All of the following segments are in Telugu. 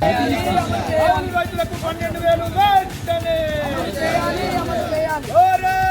కౌలు రైతులకు పన్నెండు వేలు వెంటనే భారత్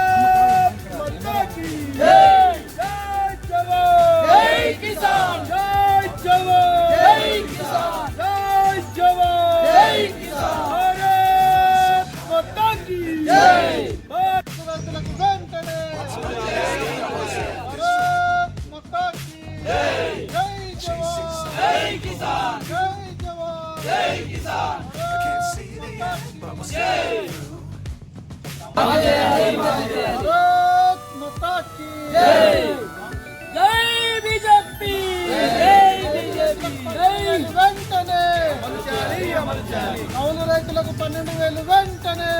కౌలు రైతులకు పన్నెండు వేలు వెంటనే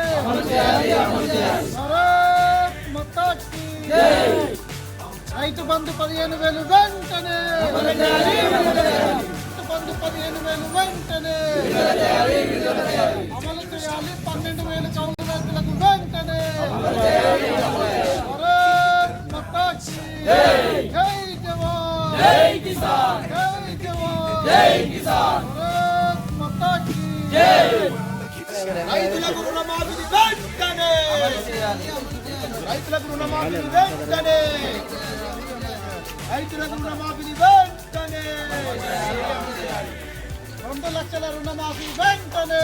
రైతు బంధు పదిహేను వేలు వెంటనే బంధు పదిహేను వేలు వెంటనే. అమలు చేయాలి. పన్నెండు వేలు కౌలు రైతులకు వెంటనే. జై జవాన్. జై కిసాన్. జై జవాన్. జై కిసాన్. భారత్ మాతాకి. జై. రైతులకు రుణమాఫీ వెంటనే. రైతులకు రుణమాఫీ వెంటనే. రైతులకు రుణమాఫీ వెంటనే. రెండు లక్షల రుణమాఫీ వెంటనే!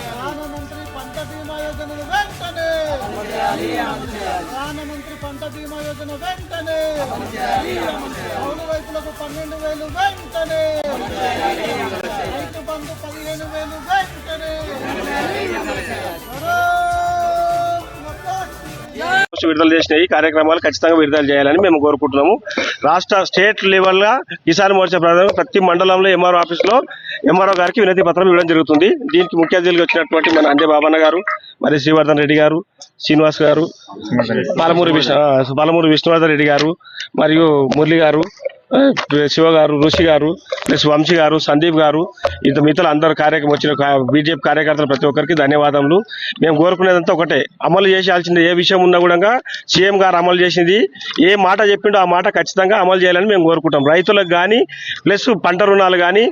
ప్రధానమంత్రి పంట బీమా యోజన వెంటనే! ప్రధానమంత్రి పంట బీమా యోజన వెంటనే! కౌలు రైతులకు పన్నెండు వేలు వెంటనే! రైతు బంధు పదిహేను వేలు వెంటనే! విడుదల చేసిన ఈ కార్యక్రమాలు ఖచ్చితంగా విడుదల చేయాలని మేము కోరుకుంటున్నాము. రాష్ట్ర స్టేట్ లెవెల్గా కిసాన్ మోర్చా ప్రధాన ప్రతి మండలంలో ఎంఆర్ఓ ఆఫీస్లో ఎంఆర్ఓ గారికి వినతి పత్రం ఇవ్వడం జరుగుతుంది. దీనికి ముఖ్య అతిథులుగా వచ్చినటువంటి మన అందే బాబన్న గారు మరి శ్రీవర్ధన్ రెడ్డి గారు శ్రీనివాస్ గారు పాలమూరి విష్ణు పాలమూరి విష్ణువర్ధన్ రెడ్డి గారు మరియు మురళి గారు శివ గారు ఋషి గారు ప్లస్ వంశీ గారు సందీప్ గారు ఇంత మిగతా అందరు కార్యక్రమం వచ్చిన బీజేపీ కార్యకర్తలు ప్రతి ఒక్కరికి ధన్యవాదములు. మేము కోరుకునేదంతా ఒకటే. అమలు చేయాల్సింది ఏ విషయం ఉన్నా కూడా సీఎం గారు అమలు చేసింది. ఏ మాట చెప్పిండో ఆ మాట ఖచ్చితంగా అమలు చేయాలని మేము కోరుకుంటాం. రైతులకు కానీ ప్లస్ పంట రుణాలు కానీ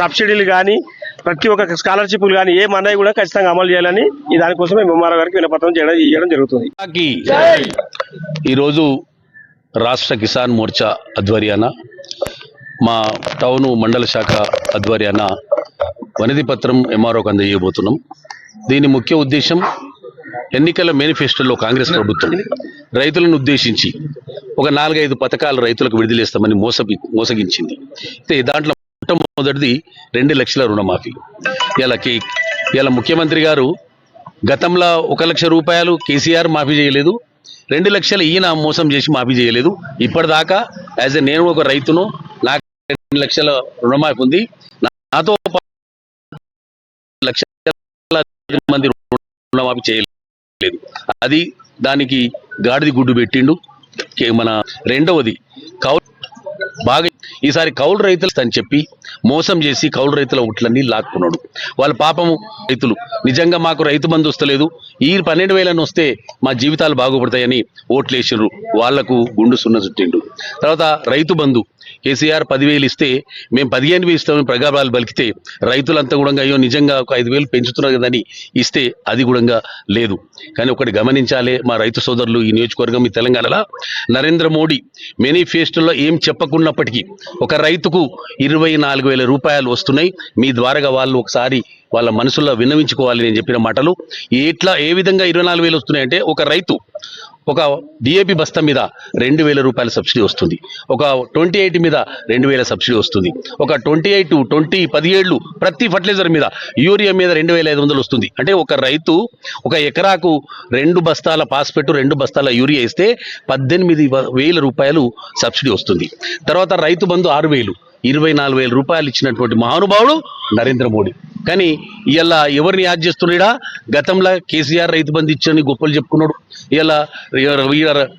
సబ్సిడీలు కానీ ప్రతి ఒక్క స్కాలర్షిప్లు కానీ ఏ మన్నాయి కూడా ఖచ్చితంగా అమలు చేయాలని ఈ దానికోసం మేము ఎంఆర్ఓ గారికి వినపత్రం చేయడం చేయడం జరుగుతుంది. ఈరోజు రాష్ట్ర కిసాన్ మోర్చా ఆధ్వర్యాన మా టౌను మండల శాఖ ఆధ్వర్యాన వనిధి పత్రం ఎంఆర్ఓకి అందజేయబోతున్నాం. దీని ముఖ్య ఉద్దేశం ఎన్నికల మేనిఫెస్టోలో కాంగ్రెస్ ప్రభుత్వం రైతులను ఉద్దేశించి ఒక నాలుగైదు పథకాలు రైతులకు విడుదలేస్తామని మోస మోసగించింది. అయితే దాంట్లో మొట్టమొదటిది రెండు లక్షల రుణమాఫీ. ఇలా కే ఇలా ముఖ్యమంత్రి గారు గతంలో ఒక లక్ష రూపాయలు కేసీఆర్ మాఫీ చేయలేదు రెండు లక్షలు ఈయన మోసం చేసి మాఫీ చేయలేదు. ఇప్పటిదాకా యాజ్ ఎ నేను ఒక రైతును నాకు రెండు లక్షల రుణమాఫీ ఉంది. నాతో పాటు లక్షల మంది రుణమాఫీ చేయలేదు. అది దానికి గాడిది గుడ్డు పెట్టిండు. మన రెండవది కౌ బాగా ఈసారి కౌలు రైతులు అని చెప్పి మోసం చేసి కౌలు రైతుల ఓట్లన్నీ లాక్కున్నాడు. వాళ్ళ పాపము రైతులు. నిజంగా మాకు రైతు బంధు వస్తలేదు. ఈ పన్నెండు వేలను వస్తే మా జీవితాలు బాగుపడతాయని ఓట్లేసిర్రు. వాళ్ళకు గుండు సున్న చుట్టిండు తర్వాత రైతు బంధు కేసీఆర్ పదివేలు ఇస్తే మేము పదిహేను వేలు ఇస్తామని ప్రగాభాలు పలికితే రైతులంతా కూడా అయ్యో నిజంగా ఒక ఐదు వేలు పెంచుతున్నారు కదని ఇస్తే అది కూడా లేదు. కానీ ఒకటి గమనించాలి మా రైతు సోదరులు ఈ నియోజకవర్గం ఈ తెలంగాణలో నరేంద్ర మోడీ మేనిఫెస్టోలో ఏం చెప్పకున్నప్పటికీ ఒక రైతుకు ఇరవై నాలుగు వేల రూపాయలు వస్తున్నాయి. మీ ద్వారాగా వాళ్ళు ఒకసారి వాళ్ళ మనసులో విన్నవించుకోవాలి నేను చెప్పిన మాటలు. ఎట్లా ఏ విధంగా ఇరవై నాలుగు వేలు వస్తున్నాయంటే ఒక రైతు ఒక డిఏపి బస్తా మీద రెండు వేల రూపాయల సబ్సిడీ వస్తుంది. ఒక ట్వంటీ ఎయిట్ మీద రెండు వేల సబ్సిడీ వస్తుంది. ఒక ట్వంటీ ఎయిట్ ట్వంటీ పదిహేళ్ళు ప్రతి ఫర్టిలైజర్ మీద యూరియా మీద రెండు వేల ఐదు వందలు వస్తుంది. అంటే ఒక రైతు ఒక ఎకరాకు రెండు బస్తాల పాస్పెట్ రెండు బస్తాల యూరియా ఇస్తే పద్దెనిమిది వేల రూపాయలు సబ్సిడీ వస్తుంది. తర్వాత రైతు బంధు ఆరు వేలు. ఇరవై నాలుగు వేల రూపాయలు ఇచ్చినటువంటి మహానుభావుడు నరేంద్ర మోడీ. కానీ ఇలా ఎవరిని యాద్ చేస్తున్నాడా? గతంలో కేసీఆర్ రైతు బంధు ఇచ్చని గొప్పలు చెప్పుకున్నాడు. ఇలా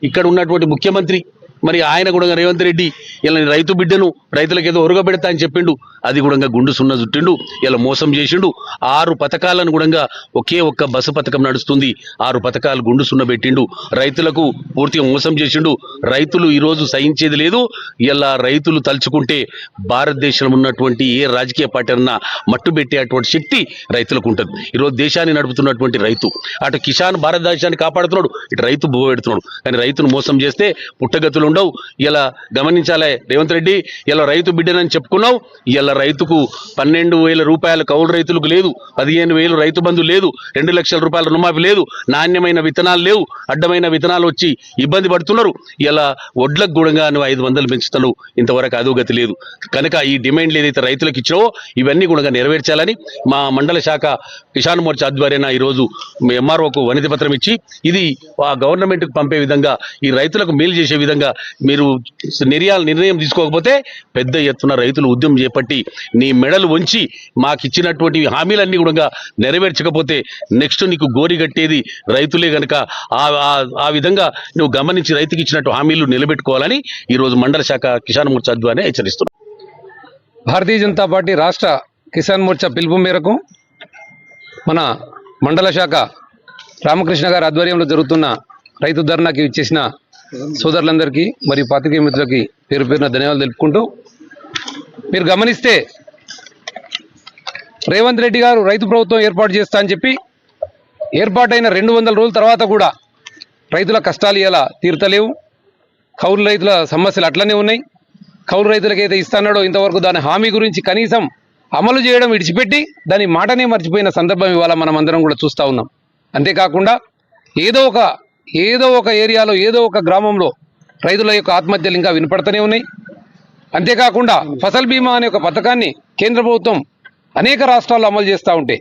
ఇక్కడ ఉన్నటువంటి ముఖ్యమంత్రి మరి ఆయన కూడా రేవంత్ రెడ్డి ఇలా రైతు బిడ్డను రైతులకు ఏదో ఒరుగ అని చెప్పిండు అది కూడా గుండు సున్న చుట్టిండు ఇలా మోసం చేసిండు. ఆరు పథకాలను కూడా ఒకే ఒక్క బస్సు పథకం నడుస్తుంది. ఆరు పథకాలు గుండు సున్న పెట్టిండు. రైతులకు పూర్తిగా మోసం చేసిండు. రైతులు ఈరోజు సహించేది లేదు. ఇలా రైతులు తలుచుకుంటే భారతదేశంలో ఉన్నటువంటి ఏ రాజకీయ పార్టీ అన్నా మట్టు పెట్టేటువంటి శక్తి రైతులకు ఉంటుంది. ఈరోజు దేశాన్ని నడుపుతున్నటువంటి రైతు అటు కిసాన్ భారతదేశాన్ని కాపాడుతున్నాడు ఇటు రైతు బువ్వ పెడుతున్నాడు. కానీ రైతును మోసం చేస్తే పుట్టగతులు ఉండవు. ఇలా గమనించాలి రేవంత్ రెడ్డి ఇలా రైతు బిడ్డనని చెప్పుకున్నావు. ఇలా రైతుకు పన్నెండు వేల రూపాయల కౌలు రైతులకు లేదు పదిహేను వేలు రైతు బంధు లేదు రెండు లక్షల రూపాయల రుణమాఫీ లేదు నాణ్యమైన విత్తనాలు లేవు అడ్డమైన విత్తనాలు వచ్చి ఇబ్బంది పడుతున్నారు. ఇలా వడ్లకు గుణంగా నువ్వు ఐదు వందలు పెంచుతాను ఇంతవరకు అధోగతి లేదు. కనుక ఈ డిమాండ్లు ఏదైతే రైతులకు ఇచ్చావో ఇవన్నీ కూడా నెరవేర్చాలని మా మండల శాఖ కిసాన్ మోర్చా ఆధ్వర్యాన ఈరోజు ఎంఆర్ఓకు వనితి పత్రం ఇచ్చి ఇది ఆ గవర్నమెంట్కి పంపే విధంగా ఈ రైతులకు మేలు చేసే విధంగా మీరు నిర్యాల నిర్ణయం తీసుకోకపోతే పెద్ద ఎత్తున రైతులు ఉద్యమం చేపట్టి నీ మెడలు వంచి మాకు ఇచ్చినటువంటి హామీలన్నీ కూడా నెరవేర్చకపోతే నెక్స్ట్ నీకు గోరి కట్టేది రైతులే గనక. ఆ విధంగా నువ్వు గమనించి రైతుకి ఇచ్చినట్టు హామీలు నిలబెట్టుకోవాలని ఈరోజు మండల శాఖ కిసాన్ మోర్చా ద్వారా హెచ్చరిస్తున్నాం భారతీయ జనతా పార్టీ రాష్ట్ర కిసాన్ మోర్చా పిలుపు మేరకు మన మండల శాఖ రామకృష్ణ గారి ఆధ్వర్యంలో జరుగుతున్న రైతు ధర్నాకి ఇచ్చేసిన సోదరులందరికీ మరియు పాత్రికేయ మిత్రులకి పేరు పేరున ధన్యవాదాలు తెలుపుకుంటూ మీరు గమనిస్తే రేవంత్ రెడ్డి గారు రైతు ప్రభుత్వం ఏర్పాటు చేస్తా అని చెప్పి ఏర్పాటైన రెండు వందల రోజుల తర్వాత కూడా రైతుల కష్టాలు ఇలా తీరుతలేవు. కౌలు రైతుల సమస్యలు అట్లనే ఉన్నాయి. కౌలు రైతులకైతే అయితే ఇంతవరకు దాని హామీ గురించి కనీసం అమలు చేయడం విడిచిపెట్టి దాని మాటనే మర్చిపోయిన సందర్భం ఇవాళ మనం అందరం కూడా చూస్తూ ఉన్నాం. అంతేకాకుండా ఏదో ఒక ఏదో ఒక ఏరియాలో ఏదో ఒక గ్రామంలో రైతుల యొక్క ఆత్మహత్యలు ఇంకా వినపడుతూనే ఉన్నాయి. అంతేకాకుండా ఫసల్ బీమా అనే ఒక పథకాన్ని కేంద్ర ప్రభుత్వం అనేక రాష్ట్రాల్లో అమలు చేస్తూ ఉంటే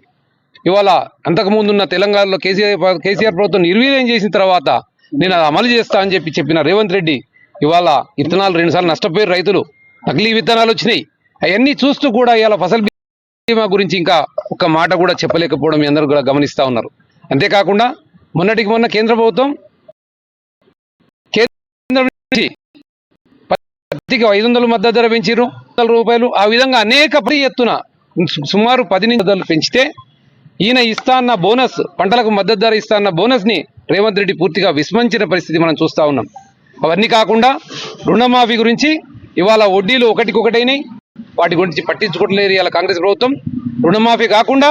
ఇవాళ అంతకుముందున్న తెలంగాణలో కేసీఆర్ కేసీఆర్ ప్రభుత్వం నిర్వీర్యం చేసిన తర్వాత నేను అది అమలు చేస్తా అని చెప్పి చెప్పిన రేవంత్ రెడ్డి ఇవాళ విత్తనాలు రెండుసార్లు నష్టపోయారు రైతులు. నకిలీ విత్తనాలు వచ్చినాయి. అవన్నీ చూస్తూ కూడా ఇవాళ ఫసల్ బీమా గురించి ఇంకా ఒక్క మాట కూడా చెప్పలేకపోవడం మీ అందరూ కూడా గమనిస్తూ ఉన్నారు. అంతేకాకుండా మొన్నటికి మొన్న కేంద్ర ప్రభుత్వం కేంద్రం నుంచి పత్తికి ఐదు వందలు మద్దతు ధర పెంచారు వందల రూపాయలు. ఆ విధంగా అనేక పది ఎత్తున సుమారు పది నుంచి ధరలు పెంచితే ఈయన ఇస్తా అన్న బోనస్ పంటలకు మద్దతు ధర ఇస్తా అన్న బోనస్ని రేవంత్ రెడ్డి పూర్తిగా విస్మరించిన పరిస్థితి మనం చూస్తా ఉన్నాం. అవన్నీ కాకుండా రుణమాఫీ గురించి ఇవాళ వడ్డీలు ఒకటికొకటైనాయి. వాటి గురించి పట్టించుకోవట్లేదు ఇవాళ కాంగ్రెస్ ప్రభుత్వం. రుణమాఫీ కాకుండా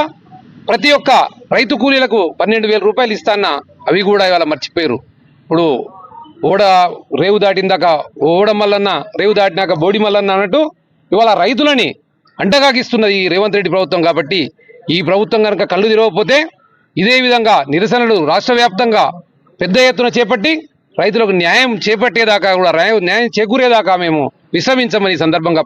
ప్రతి ఒక్క రైతు కూలీలకు పన్నెండు వేల రూపాయలు ఇస్తాన్న అవి కూడా ఇవాళ మర్చిపోయారు ఇప్పుడు ఓడ రేవు దాటిందాక ఓడ మల్లన్న రేవు దాటినాక బోడి మల్లన్న అన్నట్టు ఇవాళ రైతులని అంటగాకిస్తున్నది ఈ రేవంత్ రెడ్డి ప్రభుత్వం కాబట్టి ఈ ప్రభుత్వం కనుక కళ్ళు తిరగకపోతే ఇదే విధంగా నిరసనలు రాష్ట్ర వ్యాప్తంగా పెద్ద ఎత్తున చేపట్టి రైతులకు న్యాయం చేపట్టేదాకా కూడా న్యాయం చేకూరేదాకా మేము విశ్రమించమని ఈ సందర్భంగా